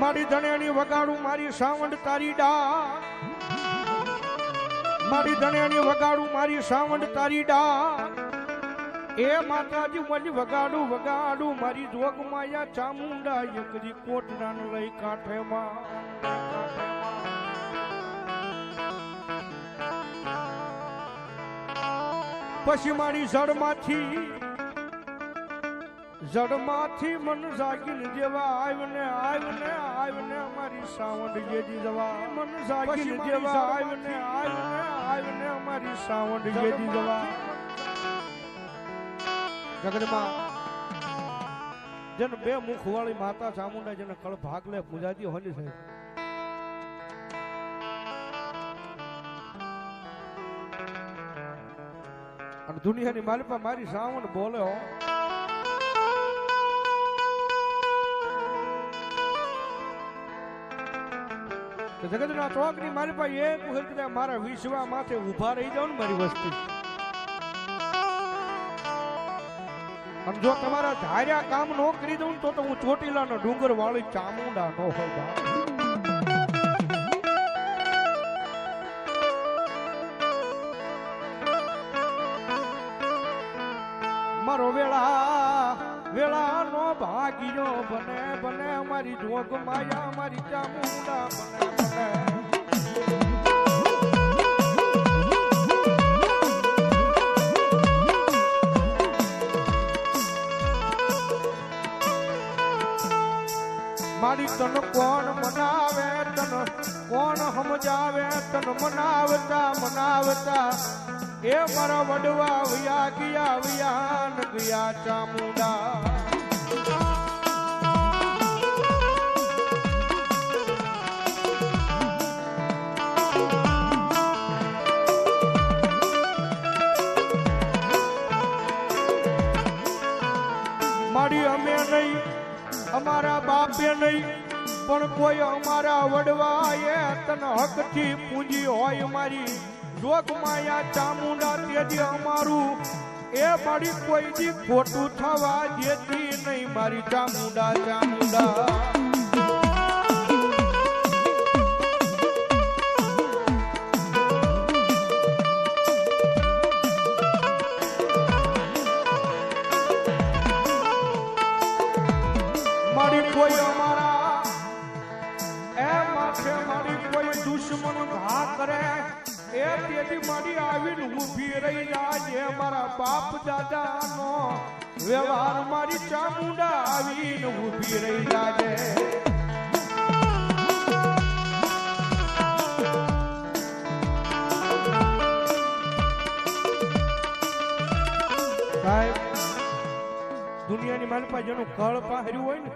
મારી ધણિયાની વગાડું, મારી સાવંડ તારી ડા મારી ધણિયાની વગાડું, મારી સાવંડ તારી ડા એ માતાજી મળી વગાડું વગાડું, મારી જોગ માયા ચામુંડા એકરી કોટડા લઈ કાંઠેમાં પછી મારી જડમાંથી જડમાંથી મન જાગીને જેવા આવ્યને આવ્યને આવ્યને અમારી સાવંડ જેજી જવા. મન જાગીને જેવા આવ્યને આવ્યને આવ્યને અમારી સાવંડ જેજી જવા. જગતમાં જેને બે મુખ વાળી માતા ચામુંડા જેને કળ ભાગ લે પૂજાતી હોય ને સાહેબ. અને દુનિયાની માલિપા મારી સાવણ બોલે હો. જગતના ચોકની મારી પાસે એક વખત કદાચ મારા વિશ્વા માથે ઊભા રહી ને મારી વસ્તી. અને જો તમારા ધાર્યા કામ નો કરી દઉં તો તો હું ચોટીલાનો ડુંગર વાળી ચામુંડા નો હોય ભાગ્યો બને બને અમારી જોગ માયા, અમારી ચામુંડા બને બને. મારી તન કોણ મનાવે, તન કોણ સમજાવે, તન મનાવતા મનાવતા. એ મારા વડવા વ્યા, ગયા વયાન ગયા ચામુંડા. મારી અમે નહીં, અમારા બાપે નહીં, પણ કોઈ અમારા વડવા એ તન હકથી પૂંજી હોય મારી. જોગ માયા ચામુંડા તેથી અમારું એ મારી કોઈ ખોટું થવા દેતી નહીં. મારી ચામુંડા ચામુંડા. વ્યવહાર મારી ચામુંડા આવીને ઊભી રહી જાજે સાહેબ, દુનિયાની મારી પાસે જેનું કળ પાહર્યું હોય ને,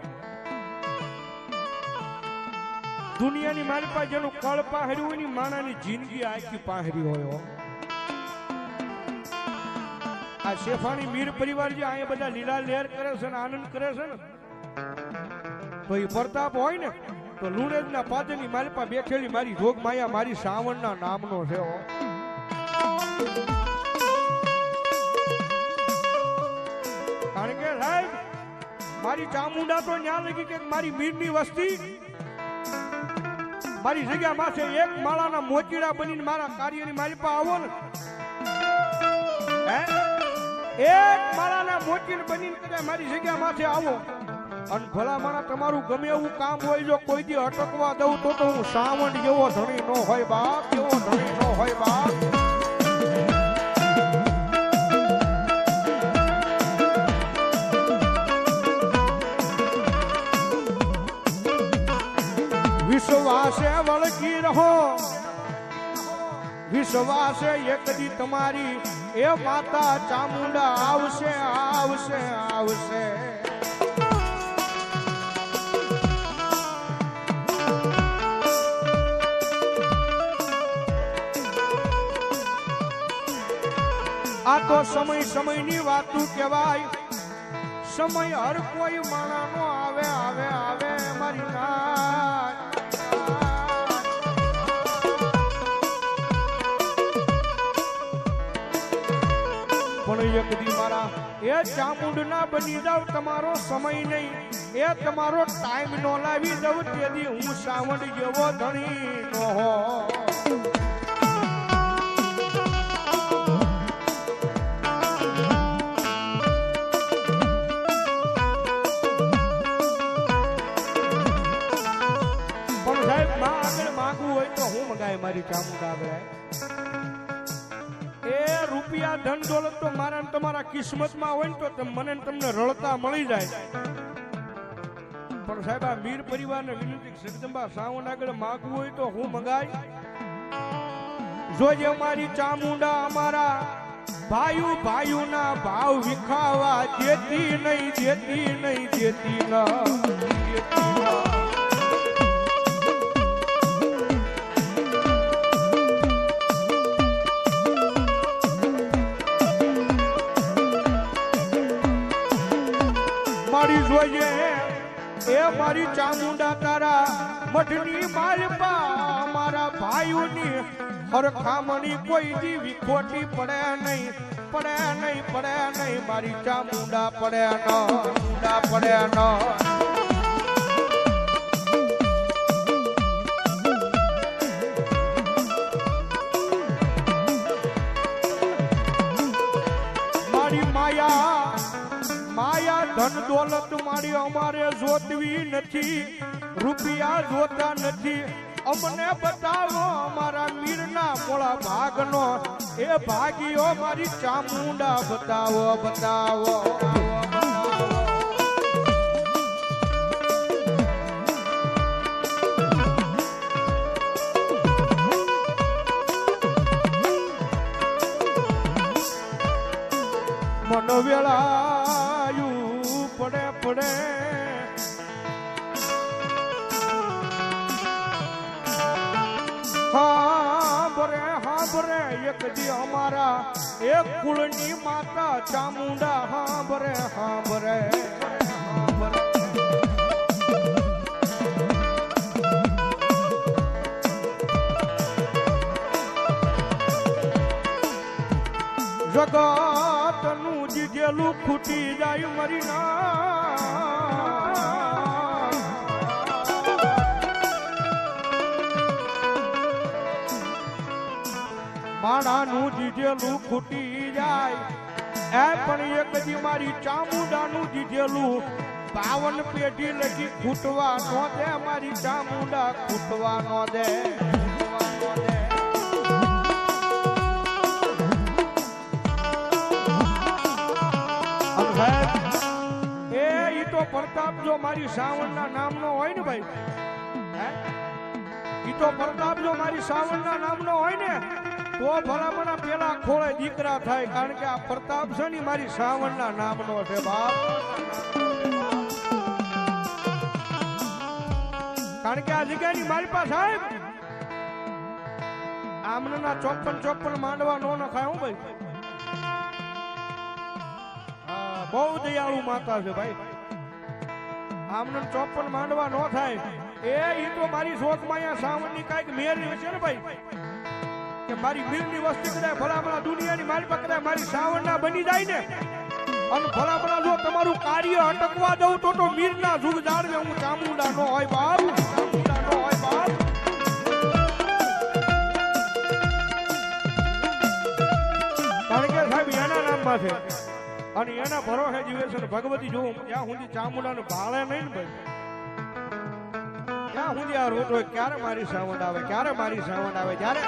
દુનિયાની મારી પાસે જેનું કળ પાહર્યું હોય ને માણાની જિંદગી આખી પાહરી હોય. આ શેફાણી મીર પરિવાર જે અહીંયા બધા લીલા લહેર કરે છે ને, આનંદ કરે છે ને, તો એ પ્રતાપ હોય ને, તો લુણેજના પાદરની મારી પાસે બેઠેલી મારી જોગ માયા, મારી શ્રાવણના નામનો છે કારણ કે સાહેબ, મારી ચામુંડા તો ન્યા લગી કે મારી મીરની વસ્તી, મારી જગ્યા માથે એક માળાના મોચીડા બનીને મારા કાર્યની મારી પાસે આવો ને. હે? એક માળાના મોચીન બનીને કદાચ મારી જગ્યા માથે આવો. અને ભલા મારા તમારું ગમે એવું કામ હોય, જો કોઈ દી અટકવા દઉં તો તો હું સાવણ જેવો ધણી નો હોય બાપ જેવો ધણી નો હોય બાપ. વિશ્વાસે વળગી રહો. વિશ્વાસે એક દી તમારી એ માતા, ચામુંડા આવશે આવશે આવશે. આ તો સમય સમયની વાતું કહેવાય. સમય હર કોઈ માણાનો આવે આવે આવે, મારી નાથ એ ચામુંડના બની જાવ, તમારો સમય નહીં. એ તમારો ટાઈમ નો લાવી દઉં તેથી હું સાવણ જેવો ધણી નો ધન દોલત તો મારા તમારા કિસ્મતમાં હોય ને તો મને તમને રળતા મળી જાય. પણ સાહેબ, આ મીર પરિવારને વિનંતી જગદંબા સાવન આગળ માગવું હોય તો હું મગાય. જોજે અમારી ચામુંડા અમારા ભાયુ ભાયુના ભાવ વિખાવા જેતી નહીં જેતી નહીં જેતી ન. મારી જોઈએ. એ મારી ચામુંડા તારા મઠની માલપા મારા ભાઈઓની હરખામણી કોઈ જીવી ખોટી પડે નહીં પડે નહીં પડે નહીં. મારી ચામુંડા પડે ન પડે ન. ધન દોલત મારી અમારે જોતવી નથી, રૂપિયા જોતા નથી. અમને બતાવો અમારા મીરના મોળા ભાગનો. એ ભાગીઓ મારી ચામુંડા બતાવો બતાવો. મન વેળાયું પડે હા બરે હા બરે એક દી અમારા, એક કુળની માતા ચામુંડા. હા બરે હા જીજેલું ખૂટી જાય મરી માણાનું જીજેલું ખૂટી જાય એ પણ એક દી મારી ચામુંડાનું જીજેલું બાવન પેઢી લગી ખૂટવા નો દે મારી ચામુંડા ખૂટવા નો દે ખૂટવા નો દે એ તો પ્રતાપ જો મારી સાવણના નામનો હોય ને ભાઈ? તો પ્રતાપ જો મારી સાવણના નામનો હોય ને? તો ભલામણા પેલા ખોળે દીકરા થાય. કારણ કે આ પ્રતાપ છે ને મારી સાવણના નામનો છે, બાપ. કારણ કે આ જગ્યાની મારી પાસે સાહેબ આમના ચોપન ચોપન માંડવા નો નખાય, હું ભાઈ? બહુ દયાળુ માતા છે ભાઈ. આમને ચોપન માંડવા નો થાય. એ ઈ તો મારી શોખમાં અહીંયા સાવણની કાંઈક મેળવી છે ને ભાઈ? કે મારી મીરની વસ્તી કદાચ ભલામણા દુનિયાની મારી પાસે કદાચ મારી સાવનના બની જાય ને? અને ભલામણા જો તમારું કાર્ય અટકવા દઉં તો તો મીરના જુગ જાળવે, હું ચામુંડા નો હોય બાપ. ચામુંડા હોય બાપ. કારણ કે સાહેબ, એના નામમાં છે. અને એના ભરોસે જીવે છે ભગવતી જો ત્યાં સુધી ચામુંડાને ભાળે નહીં ને ભાઈ. ત્યાં સુધી આ રોટ હોય ક્યારે મારી સાવંડ આવે? ક્યારે મારી સાવંડ આવે? જ્યારે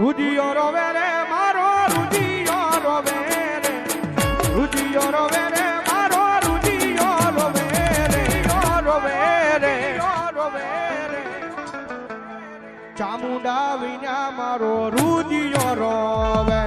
રુજિયો રોવે રે, મારો રુજિયો રોવે રે. રુજિયો રોવે રે, મારો ચામુંડા વિના મારો રુદિયો રોવે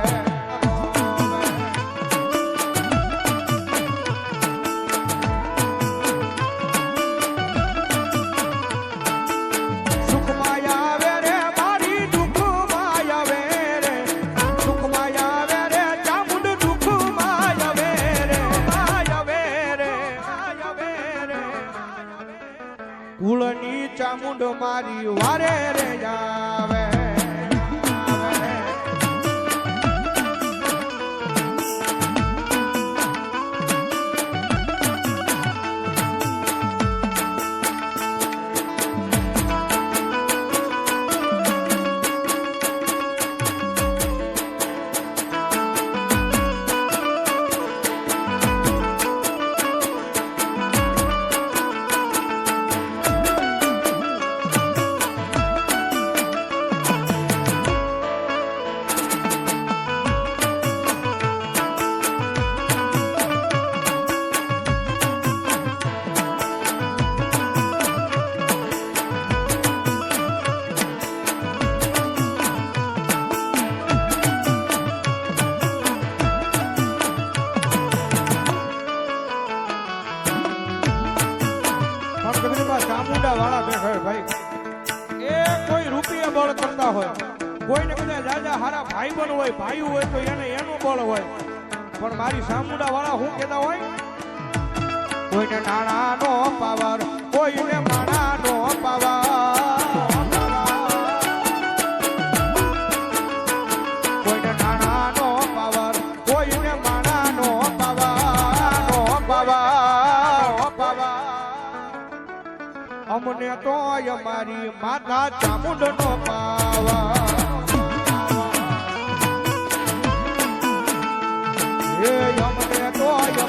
હોય ભાઈ. એ કોઈ રૂપિયા બળ કરતા હોય. કોઈને કદાચ રાજા હારા ભાઈ બન હોય, ભાઈ હોય, તો એને એનું બળ હોય. પણ મારી સામુડા વાળા શું કહેતા હોય? કોઈને નાણાનો પાવર, કોઈને માણાનો હોય મારી માતા ચામુંડ નો પાવા. હે અમને તોય